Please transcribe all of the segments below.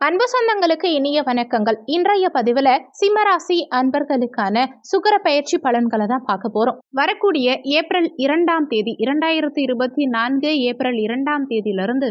அன்பு சொந்தங்களுக்கு இனிய வணக்கங்கள். இன்றைய பதிவுல சிம்மராசி அன்பர்களுக்கான சுக்கர பயிற்சி பலன்களை தான் பார்க்க போறோம். வரக்கூடிய ஏப்ரல் இரண்டாம் தேதி இரண்டாயிரத்தி இருபத்தி நான்கு ஏப்ரல் இரண்டாம் தேதியிலிருந்து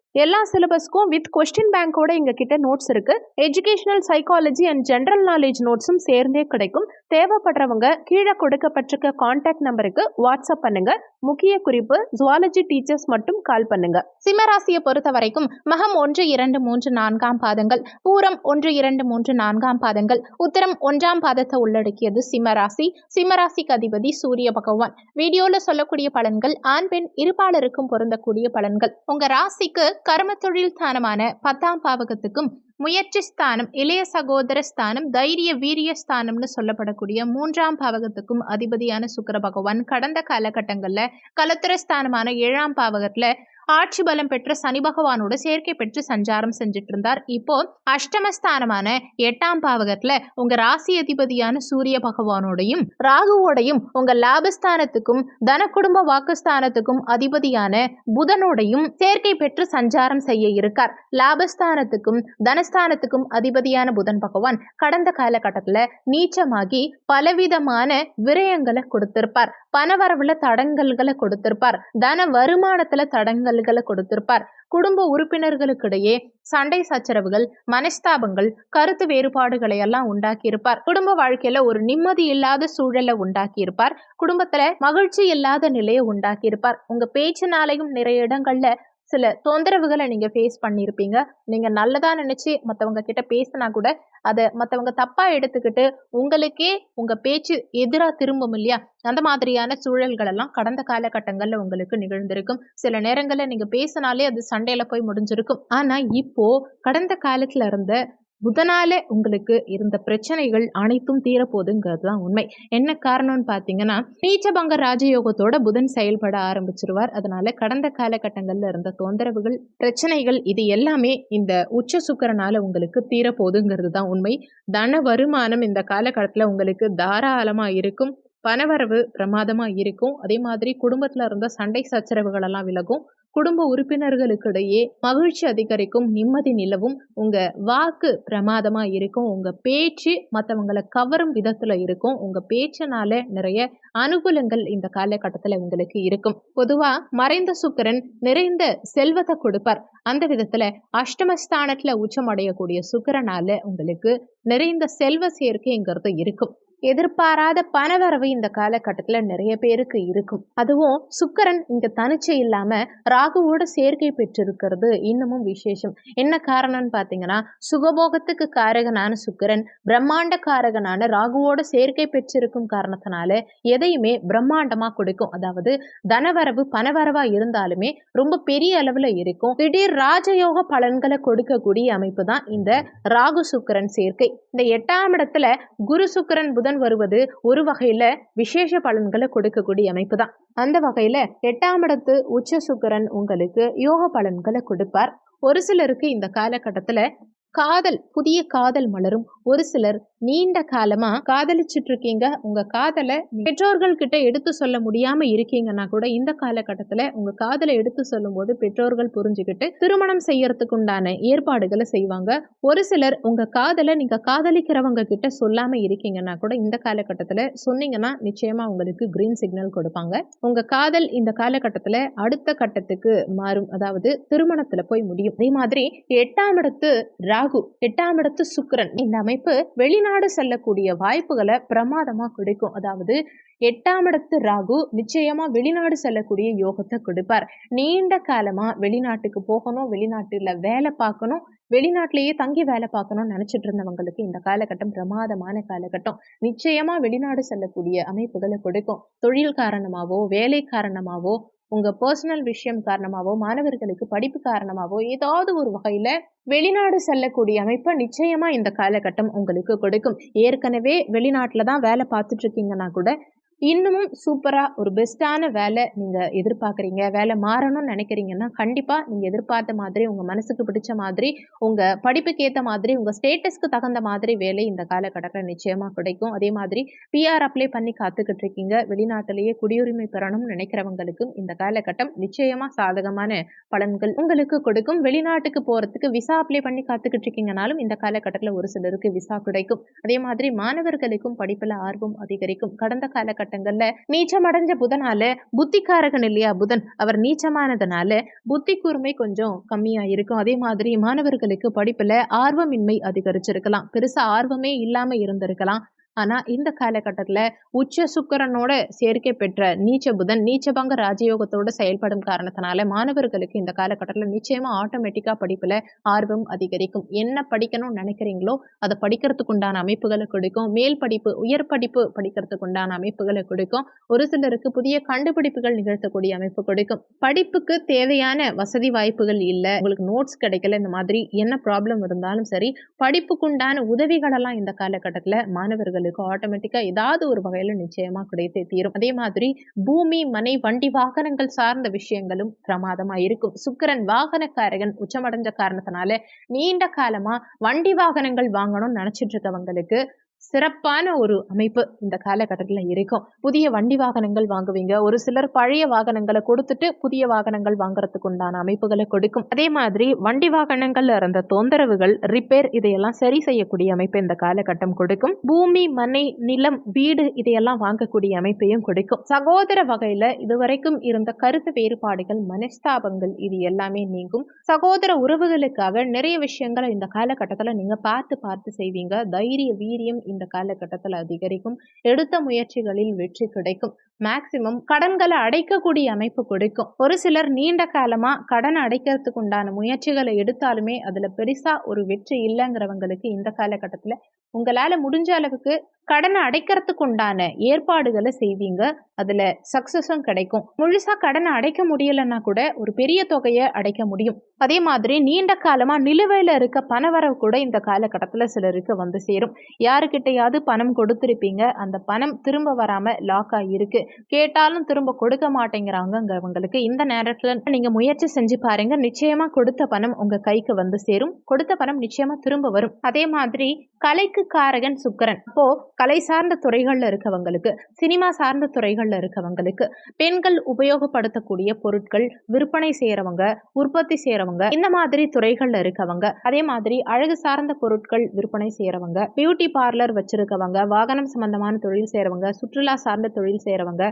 எல்லா சிலபஸ்க்கும் வித் கொஸ்டின் பேங்கோட எங்க கிட்ட நோட்ஸ் இருக்கு educational psychology and general knowledge நோட்ஸும் சேர்ந்தே கிடைக்கும். தேவைப்படுறவங்க கீழே கொடுக்கப்பட்டிருக்க கான்டாக்ட் நம்பருக்கு வாட்ஸ்அப் பண்ணுங்க. முக்கிய குறிப்பு ஜுவாலஜி டீச்சர்ஸ் மட்டும் கால் பண்ணுங்க. சிம்மராசியை பொறுத்த வரைக்கும் மகம் ஒன்று இரண்டு மூன்று நான்காம் பாதங்கள். பூரம் ஒன்று இரண்டு மூன்று நான்காம் பாதங்கள். உத்தரம் ஒன்றாம் பாதத்தை உள்ளடக்கியது சிம்மராசி. சிம்மராசிக்கு அதிபதி சூரிய பகவான். வீடியோல சொல்லக்கூடிய பலன்கள் ஆண் பெண் இருப்பாளருக்கும் பொருந்தக்கூடிய பலன்கள். உங்க ராசிக்கு கர்ம தொழில் ஸ்தானமான பத்தாம் பாவகத்துக்கும் முயற்சி ஸ்தானம் இளைய சகோதர ஸ்தானம் தைரிய வீரிய ஸ்தானம்னு சொல்லப்படக்கூடிய மூன்றாம் பாவகத்துக்கும் அதிபதியான சுக்கர பகவான் கடந்த காலகட்டங்கள்ல கலத்திர ஸ்தானமான ஏழாம் பாவகத்துல ஆட்சி பலம் பெற்ற சனி பகவானோட சேர்க்கை பெற்று சஞ்சாரம் செஞ்சுட்டு இருந்தார் இப்போ அஷ்டமஸ்தானமான எட்டாம் பாவகத்துல உங்க ராசி அதிபதியான சூரிய பகவானோடையும் ராகுவோடையும் உங்க லாபஸ்தானத்துக்கும் தன குடும்ப வாக்குஸ்தானத்துக்கும் அதிபதியான புதனோடையும் சேர்க்கை பெற்று சஞ்சாரம் செய்ய இருக்கார். லாபஸ்தானத்துக்கும் தனஸ்தானத்துக்கும் அதிபதியான புதன் பகவான் கடந்த காலகட்டத்துல நீச்சமாகி பலவிதமான விரயங்களை கொடுத்திருப்பார். பணவரவுல தடங்கல்களை கொடுத்திருப்பார். தன வருமானத்துல தடங்கல்களை கொடுத்திருப்பார். குடும்ப உறுப்பினர்களுக்கிடையே சண்டை சச்சரவுகள் மனஸ்தாபங்கள் கருத்து வேறுபாடுகளை எல்லாம் உண்டாக்கி இருப்பார் குடும்ப வாழ்க்கையில ஒரு நிம்மதி இல்லாத சூழலை உண்டாக்கி இருப்பார் குடும்பத்துல மகிழ்ச்சி இல்லாத நிலையை உண்டாக்கி இருப்பார் உங்க பேச்சினாலையும் நிறைய இடங்கள்ல சில தொந்தரவுகளை நீங்க ஃபேஸ் பண்ணியிருப்பீங்க நீங்க நல்லதா நினைச்சு மற்றவங்க கிட்ட பேசினா கூட அதை மற்றவங்க தப்பா எடுத்துக்கிட்டு உங்களுக்கே உங்க பேச்சு எதிராக திரும்பும் இல்லையா? அந்த மாதிரியான சூழல்கள் எல்லாம் கடந்த காலகட்டங்கள்ல உங்களுக்கு நிகழ்ந்திருக்கும். சில நேரங்களில் நீங்க பேசினாலே அது சண்டையில போய் முடிஞ்சிருக்கும். ஆனா இப்போ கடந்த காலத்துல இருந்த புதனால உங்களுக்கு இருந்த பிரச்சனைகள் அனைத்தும் தீரப்போகுதுங்கிறது தான் உண்மை. என்ன காரணம்னு பார்த்தீங்கன்னா நீச்சபங்க ராஜயோகத்தோட புதன் செயல்பட ஆரம்பிச்சிருவார். அதனால கடந்த காலகட்டங்களில் இருந்த தொந்தரவுகள் பிரச்சனைகள் இது எல்லாமே இந்த உச்ச சுக்கரனால உங்களுக்கு தீரப்போகுதுங்கிறது தான் உண்மை. தன வருமானம் இந்த காலகட்டத்தில் உங்களுக்கு தாராளமாக இருக்கும். பணவரவு பிரமாதமா இருக்கும். அதே மாதிரி குடும்பத்துல இருந்த சண்டை சச்சரவுகள் எல்லாம் விலகும். குடும்ப உறுப்பினர்களுக்கிடையே மகிழ்ச்சி அதிகரிக்கும் நிம்மதி நிலவும். உங்க வாக்கு பிரமாதமா இருக்கும். உங்க பேச்சு மற்றவங்களை கவரும் விதத்துல இருக்கும். உங்க பேச்சினால நிறைய அனுகூலங்கள் இந்த காலகட்டத்துல உங்களுக்கு இருக்கும். பொதுவா மறைந்த சுக்கரன் நிறைந்த செல்வத்தை கொடுப்பார். அந்த விதத்துல அஷ்டமஸ்தானத்துல உச்சம் அடையக்கூடிய சுக்கரனால உங்களுக்கு நிறைந்த செல்வ சேர்க்கைங்கிறது இருக்கும். எதிர்பாராத பணவரவு இந்த காலகட்டத்தில் நிறைய பேருக்கு இருக்கும். அதுவும் சுக்கரன் இங்க தனிச்சை இல்லாம ராகுவோட சேர்க்கை பெற்றிருக்கிறது இன்னமும் விசேஷம். என்ன காரணம்னு பார்த்தீங்கன்னா சுகபோகத்துக்கு காரகனான சுக்கரன் பிரம்மாண்ட காரகனான ராகுவோட சேர்க்கை பெற்றிருக்கும் காரணத்தினால எதையுமே பிரம்மாண்டமா கொடுக்கும். அதாவது தனவரவு பணவரவா இருந்தாலுமே ரொம்ப பெரிய அளவுல இருக்கும். திடீர் ராஜயோக பலன்களை கொடுக்கக்கூடிய அமைப்பு தான் இந்த ராகு சுக்கரன் சேர்க்கை. இந்த எட்டாம் இடத்துல குரு சுக்கரன் புதன் வருவது ஒரு வகையில விசேஷ பலன்களை கொடுக்கக்கூடிய அமைப்பு தான் அந்த வகையில எட்டாம் இடத்து உச்ச சுக்கரன் உங்களுக்கு யோக பலன்களை கொடுப்பார். ஒரு சிலருக்கு இந்த காலகட்டத்துல காதல் புதிய காதல் மலரும். ஒரு சிலர் நீண்ட காலமா காதலிச்சுட்டு இருக்கீங்க உங்க காதலை பெற்றோர்கள் கிட்ட எடுத்து சொல்ல முடியாம இருக்கீங்கன்னா கூட இந்த காலகட்டத்துல உங்க காதலை எடுத்து சொல்லும் போது பெற்றோர்கள் புரிஞ்சுக்கிட்டு திருமணம் செய்யறதுக்கு உண்டான ஏற்பாடுகளை செய்வாங்க. ஒரு சிலர் உங்க காதலை நீங்க காதலிக்கிறவங்க கிட்ட சொல்லாம இருக்கீங்கன்னா கூட இந்த காலகட்டத்துல சொன்னீங்கன்னா நிச்சயமா உங்களுக்கு கிரீன் சிக்னல் கொடுப்பாங்க. உங்க காதல் இந்த காலகட்டத்துல அடுத்த கட்டத்துக்கு மாறும். அதாவது திருமணத்துல போய் முடியும். அதே மாதிரி எட்டாம் இடத்து ராகு எட்டாம் இடத்து சுக்கிரன் இந்த அமைப்பு வெளிநாடு செல்லக்கூடிய வாய்ப்புகளை பிரமாதமா கொடுக்கும். அதாவது எட்டாம் இடத்து ராகு நிச்சயமா வெளிநாடு செல்லக்கூடிய யோகத்தை கொடுப்பார். நீண்ட காலமா வெளிநாட்டுக்கு போகணும் வெளிநாட்டுல வேலை பார்க்கணும் வெளிநாட்டிலேயே தங்கி வேலை பார்க்கணும்னு நினைச்சிட்டு இருந்தவங்களுக்கு இந்த காலகட்டம் பிரமாதமான காலகட்டம். நிச்சயமா வெளிநாடு செல்லக்கூடிய அமைப்புகளை கொடுக்கும். தொழில் காரணமாவோ வேலை காரணமாவோ உங்க பர்சனல் விஷயம் காரணமாவோ மாணவர்களுக்கு படிப்பு காரணமாவோ ஏதாவது ஒரு வகையில வெளிநாடு செல்லக்கூடிய அமைப்பை நிச்சயமா இந்த காலகட்டம் உங்களுக்கு கொடுக்கும். ஏற்கனவே வெளிநாட்டில் தான் வேலை பார்த்துட்டு இருக்கீங்கன்னா கூட இன்னமும் சூப்பராக ஒரு பெஸ்ட்டான வேலை நீங்கள் எதிர்பார்க்குறீங்க. வேலை மாறணும்னு நினைக்கிறீங்கன்னா கண்டிப்பாக நீங்கள் எதிர்பார்த்த மாதிரி உங்கள் மனசுக்கு பிடிச்ச மாதிரி உங்கள் படிப்புக்கு ஏற்ற மாதிரி உங்கள் ஸ்டேட்டஸ்க்கு தகுந்த மாதிரி வேலை இந்த காலகட்டத்தில் நிச்சயமாக கிடைக்கும். அதே மாதிரி பிஆர் அப்ளை பண்ணி காத்துக்கிட்டு இருக்கீங்க. வெளிநாட்டிலேயே குடியுரிமை பெறணும்னு நினைக்கிறவங்களுக்கும் இந்த காலகட்டம் நிச்சயமாக சாதகமான பலன்கள் உங்களுக்கு கொடுக்கும். வெளிநாட்டுக்கு போகிறதுக்கு விசா அப்ளை பண்ணி காத்துக்கிட்டு இருக்கீங்கனாலும் இந்த காலகட்டத்தில் ஒரு சிலருக்கு விசா கிடைக்கும். அதே மாதிரி மாணவர்களுக்கும் படிப்பில் ஆர்வம் அதிகரிக்கும். கடந்த காலகட்டம் காலகட்டங்கள்ல நீச்சமடைஞ்ச புதனால புத்திக்காரகன் இல்லையா புதன்? அவர் நீச்சமானதுனால புத்தி கூர்மை கொஞ்சம் கம்மியா இருக்கும். அதே மாதிரி மாணவர்களுக்கு படிப்புல ஆர்வமின்மை அதிகரிச்சிருக்கலாம். பெருசா ஆர்வமே இல்லாம இருந்திருக்கலாம். ஆனா இந்த காலகட்டத்துல உச்ச சுக்கரனோட சேர்க்கை பெற்ற நீச்ச புதன் நீச்சபங்க ராஜயோகத்தோட செயல்படும் காரணத்தினால மாணவர்களுக்கு இந்த காலகட்டத்துல நிச்சயமா ஆட்டோமேட்டிக்கா படிப்புல ஆர்வம் அதிகரிக்கும். என்ன படிக்கணும்னு நினைக்கிறீங்களோ அதை படிக்கிறதுக்கு உண்டான அமைப்புகளை கொடுக்கும். மேல் படிப்பு உயர் படிப்பு படிக்கிறதுக்கு உண்டான அமைப்புகளை கொடுக்கும். ஒரு சிலருக்கு புதிய கண்டுபிடிப்புகள் நிகழ்த்தக்கூடிய அமைப்பு கொடுக்கும். படிப்புக்கு தேவையான வசதி வாய்ப்புகள் இல்லை உங்களுக்கு நோட்ஸ் கிடைக்கல இந்த மாதிரி என்ன ப்ராப்ளம் இருந்தாலும் சரி படிப்புக்குண்டான உதவிகளெல்லாம் இந்த காலகட்டத்துல உங்களுக்கு ஆட்டோமேட்டிக்கா ஏதாவது ஒரு வகையில நிச்சயமா கிடைத்தே தீரும். அதே மாதிரி பூமி மனை வண்டி வாகனங்கள் சார்ந்த விஷயங்களும் பிரமாதமா இருக்கும். சுக்கிரன் வாகனக்காரகன் உச்சமடைஞ்ச காரணத்தினால நீண்ட காலமா வண்டி வாகனங்கள் வாங்கணும்னு நினைச்சிட்டு இருக்கவங்களுக்கு சிறப்பான ஒரு அமைப்பு இந்த காலகட்டத்தில் இருக்கும். புதிய வண்டி வாகனங்கள் வாங்குவீங்க. ஒரு சிலர் பழைய வாகனங்களை கொடுத்துட்டு புதிய வாகனங்கள் வாங்குறதுக்கு உண்டான அமைப்புகளை கொடுக்கும். அதே மாதிரி வண்டி வாகனங்கள்ல இருந்த தொந்தரவுகள் ரிப்பேர் இதையெல்லாம் சரி செய்யக்கூடிய அமைப்பு இந்த காலகட்டம் கொடுக்கும். பூமி மனை நிலம் வீடு இதையெல்லாம் வாங்கக்கூடிய அமைப்பையும் கொடுக்கும். சகோதர வகையில இதுவரைக்கும் இருந்த கருத்து வேறுபாடுகள் மனஸ்தாபங்கள் இது எல்லாமே நீங்கும். சகோதர உறவுகளுக்காக நிறைய விஷயங்களை இந்த காலகட்டத்தில் நீங்க பார்த்து பார்த்து செய்வீங்க. தைரிய வீரியம் இந்த காலகட்டத்தில் அதிகரிக்கும். எடுத்த முயற்சிகளில் வெற்றி கிடைக்கும். மேக்சிமம் கடன்களை அடைக்கக்கூடிய அமைப்பு கொடுக்கும். ஒரு சிலர் நீண்ட காலமா கடன் அடைக்கிறதுக்கு உண்டான முயற்சிகளை எடுத்தாலுமே அதுல பெருசா ஒரு வெற்றி இல்லைங்கிறவங்களுக்கு இந்த காலகட்டத்தில் உங்களால் முடிஞ்ச அளவுக்கு கடனை அடைக்கிறதுக்கு உண்டான ஏற்பாடுகளை செய்வீங்க. அதில் சக்ஸஸும் கிடைக்கும். முழுசாக கடனை அடைக்க முடியலன்னா கூட ஒரு பெரிய தொகையை அடைக்க முடியும். அதே மாதிரி நீண்ட காலமாக நிலுவையில் இருக்க பணவரவு கூட இந்த காலகட்டத்தில் சிலருக்கு வந்து சேரும். யாருக்கிட்டையாவது பணம் கொடுத்துருப்பீங்க. அந்த பணம் திரும்ப வராமல் லாக் ஆகியிருக்கு கேட்டாலும் திரும்ப கொடுக்க மாட்டேங்கிறாங்கங்கிறவங்களுக்கு இந்த நேரத்தில் நீங்கள் முயற்சி செஞ்சு பாருங்கள் நிச்சயமாக கொடுத்த பணம் உங்கள் கைக்கு வந்து சேரும். கொடுத்த பணம் நிச்சயமாக திரும்ப வரும். அதே மாதிரி கலைக்கு காரகன் சுக்கரன். அப்போ கலை சார்ந்த துறைகள்ல இருக்கவங்களுக்கு சினிமா சார்ந்த துறைகள்ல இருக்கவங்களுக்கு பெண்கள் உபயோகப்படுத்தக்கூடிய பொருட்கள் விற்பனை செய்யறவங்க உற்பத்தி செய்யறவங்க இந்த மாதிரி துறைகள்ல இருக்கவங்க அதே மாதிரி அழகு சார்ந்த பொருட்கள் விற்பனை செய்யறவங்க பியூட்டி பார்லர் வச்சிருக்கவங்க வாகனம் சம்பந்தமான தொழில் செய்யறவங்க சுற்றுலா சார்ந்த தொழில் செய்யறவங்க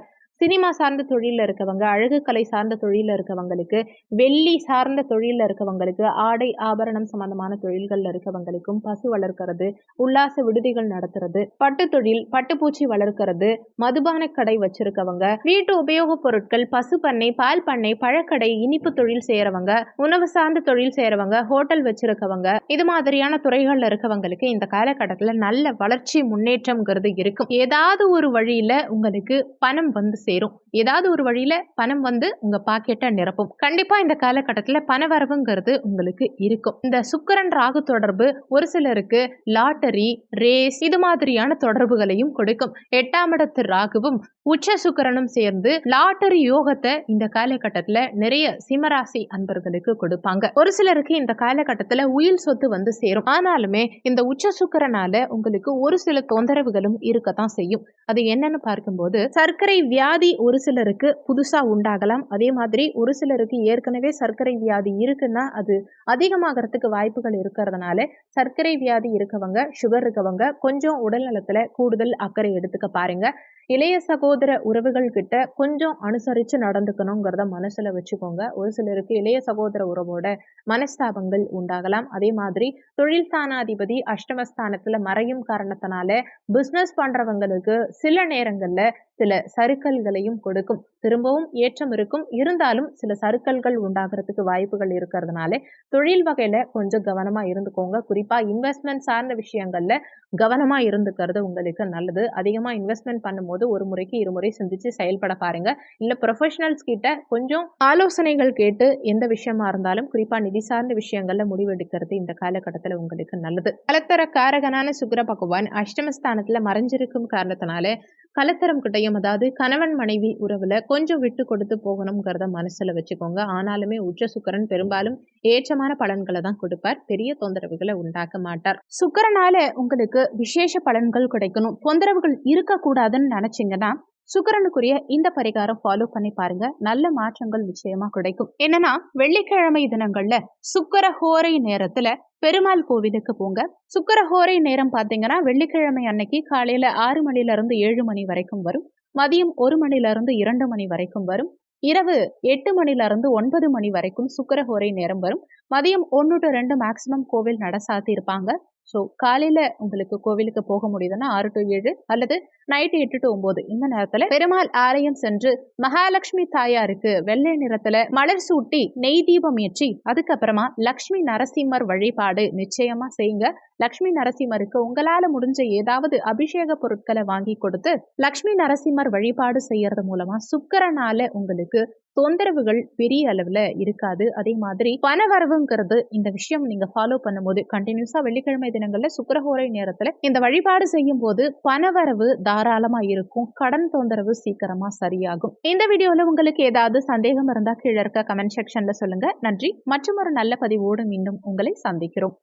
சினிமா சார்ந்த தொழிலில் இருக்கவங்க அழகு கலை சார்ந்த தொழிலில் இருக்கவங்களுக்கு வெள்ளி சார்ந்த தொழிலில் இருக்கவங்களுக்கு ஆடை ஆபரணம் சம்பந்தமான தொழில்களில் இருக்கவங்களுக்கும் பசு வளர்க்கிறது உல்லாச விடுதிகள் நடத்துறது பட்டு தொழில் பட்டுப்பூச்சி வளர்க்கிறது மதுபான கடை வச்சிருக்கவங்க வீட்டு உபயோகப் பொருட்கள் பசு பண்ணை பால் பண்ணை பழக்கடை இனிப்பு தொழில் செய்யறவங்க உணவு சார்ந்த தொழில் செய்யறவங்க ஹோட்டல் வச்சிருக்கவங்க இது மாதிரியான துறைகள்ல இருக்கவங்களுக்கு இந்த காலகட்டத்தில் நல்ல வளர்ச்சி முன்னேற்றம்ங்கிறது இருக்கும். ஏதாவது ஒரு வழியில உங்களுக்கு பணம் வந்து சேரும் ஏதாவது ஒரு வழியில பணம் வந்து உங்க பாக்கெட்டை நிரப்பும். கண்டிப்பா இந்த காலகட்டத்தில் பணவரவுங்கிறது உங்களுக்கு இருக்கும். இந்த சுக்கரன் ராகு தொடர்பு ஒரு சிலருக்கு லாட்டரி ரேஸ் இது மாதிரியான தொடர்புகளையும் கொடுக்கும். எட்டாம் இடத்து ராகுவும் உச்ச சுக்கரனும் சேர்ந்து லாட்டரி யோகத்தை இந்த காலகட்டத்துல நிறைய சிம்மராசி அன்பர்களுக்கு கொடுப்பாங்க. ஒரு சிலருக்கு இந்த காலகட்டத்துல உயில் சொத்து வந்து சேரும். ஆனாலுமே இந்த உச்ச சுக்கரனால உங்களுக்கு ஒரு சில தொந்தரவுகளும் இருக்கத்தான் செய்யும். அது என்னன்னு பார்க்கும்போது சர்க்கரை வியாதி ஒரு சிலருக்கு புதுசா உண்டாகலாம். அதே மாதிரி ஒரு சிலருக்கு ஏற்கனவே சர்க்கரை வியாதி இருக்குன்னா அது அதிகமாகறதுக்கு வாய்ப்புகள் இருக்கிறதுனால சர்க்கரை வியாதி இருக்கவங்க சுகர் இருக்கவங்க கொஞ்சம் உடல் நலத்துல கூடுதல் அக்கறை எடுத்துக்க பாருங்க. இளைய சகோதர உறவுகள் கிட்ட கொஞ்சம் அனுசரித்து நடந்துக்கணுங்கிறத மனசில் வச்சுக்கோங்க. ஒரு சிலருக்கு இளைய சகோதர உறவோட மனஸ்தாபங்கள் உண்டாகலாம். அதே மாதிரி தொழில் ஸ்தானாதிபதி அஷ்டமஸ்தானத்தில் மறையும் காரணத்தினால பிஸ்னஸ் பண்ணுறவங்களுக்கு சில நேரங்களில் சில சறுக்கல்களையும் கொடுக்கும். திரும்பவும் ஏற்றம் இருக்கும். இருந்தாலும் சில சறுக்கல்கள் உண்டாகிறதுக்கு வாய்ப்புகள் இருக்கிறதுனால தொழில் வகையில் கொஞ்சம் கவனமாக இருந்துக்கோங்க. குறிப்பாக இன்வெஸ்ட்மெண்ட் சார்ந்த விஷயங்களில் கவனமாக இருந்துக்கிறது உங்களுக்கு நல்லது. அதிகமாக இன்வெஸ்ட்மெண்ட் பண்ணும்போது ஒரு முறைக்கு இருமுறை சிந்திச்சு செயல்பட பாருங்க. இல்லை ப்ரொஃபஷனல்ஸ் கிட்ட கொஞ்சம் ஆலோசனைகள் கேட்டு எந்த விஷயமா இருந்தாலும் குறிப்பாக நிதி சார்ந்த விஷயங்கள்ல முடிவெடுக்கிறது இந்த காலகட்டத்தில் உங்களுக்கு நல்லது. கலத்தர காரகனான சுக்கர பகவான் அஷ்டமஸ்தானத்தில் மறைஞ்சிருக்கும் காரணத்தினால கலத்தரம் கிட்டையும் அதாவது கணவன் மனைவி உறவுல கொஞ்சம் விட்டு கொடுத்து போகணுங்கிறத மனசுல வச்சுக்கோங்க. ஆனாலுமே உச்ச சுக்கரன் பெரும்பாலும் ஏற்றமான பலன்களை தான் கொடுப்பார். பெரிய தொந்தரவுகளை உண்டாக்க மாட்டார். சுக்கரனால உங்களுக்கு விசேஷ பலன்கள் கிடைக்கணும். தொந்தரவுகள் இருக்கக்கூடாதுன்னு நினைச்சீங்கன்னா சுக்கரனுக்குரிய இந்த பரிகாரம் ஃபாலோ பண்ணி பாருங்க. நல்ல மாற்றங்கள் நிச்சயமா கிடைக்கும். என்னன்னா வெள்ளிக்கிழமை தினங்கள்ல சுக்கர ஹோரை நேரத்துல பெருமாள் கோவிலுக்கு போங்க. சுக்கரஹோரை நேரம் பார்த்தீங்கன்னா வெள்ளிக்கிழமை அன்னைக்கு காலையில ஆறு மணில இருந்து ஏழு மணி வரைக்கும் வரும். மதியம் ஒரு மணில இருந்து இரண்டு மணி வரைக்கும் வரும். இரவு எட்டு மணில இருந்து ஒன்பது மணி வரைக்கும் சுக்கரஹோரை நேரம் வரும். மதியம் ஒன்று டு ரெண்டு மேக்சிமம் கோவில் நட சாத்தி இருப்பாங்க. ஸோ காலையில் உங்களுக்கு கோவிலுக்கு போக முடியுதுன்னா ஆறு டு ஏழு அல்லது நைட்டு எட்டு டு ஒம்பது இந்த நேரத்தில் பெருமாள் ஆலயம் சென்று மகாலட்சுமி தாயாருக்கு வெள்ளை நிறத்தில் மலர் சூட்டி நெய் தீபம் ஏற்றி அதுக்கப்புறமா லக்ஷ்மி நரசிம்மர் வழிபாடு நிச்சயமாக செய்யுங்க. லக்ஷ்மி நரசிம்மருக்கு உங்களால் முடிஞ்ச ஏதாவது அபிஷேக பொருட்களை வாங்கி கொடுத்து லக்ஷ்மி நரசிம்மர் வழிபாடு செய்யறது மூலமா சுக்கரனால உங்களுக்கு தொந்தரவுகள் பெரிய அளவில் இருக்காது. அதே மாதிரி பணவரவுங்கிறது இந்த விஷயம் நீங்க ஃபாலோ பண்ணும்போது கண்டினியூஸா வெள்ளிக்கிழமை தினங்கள்ல சுக்கரஹோரை நேரத்துல இந்த வழிபாடு செய்யும் போது பணவரவு தாராளமா இருக்கும். கடன் தொந்தரவு சீக்கிரமா சரியாகும். இந்த வீடியோல உங்களுக்கு ஏதாவது சந்தேகம் இருந்தா கீழே இருக்க கமெண்ட் செக்ஷன்ல சொல்லுங்க. நன்றி. மற்றும் ஒரு நல்ல பதிவோடு மீண்டும் உங்களை சந்திக்கிறோம்.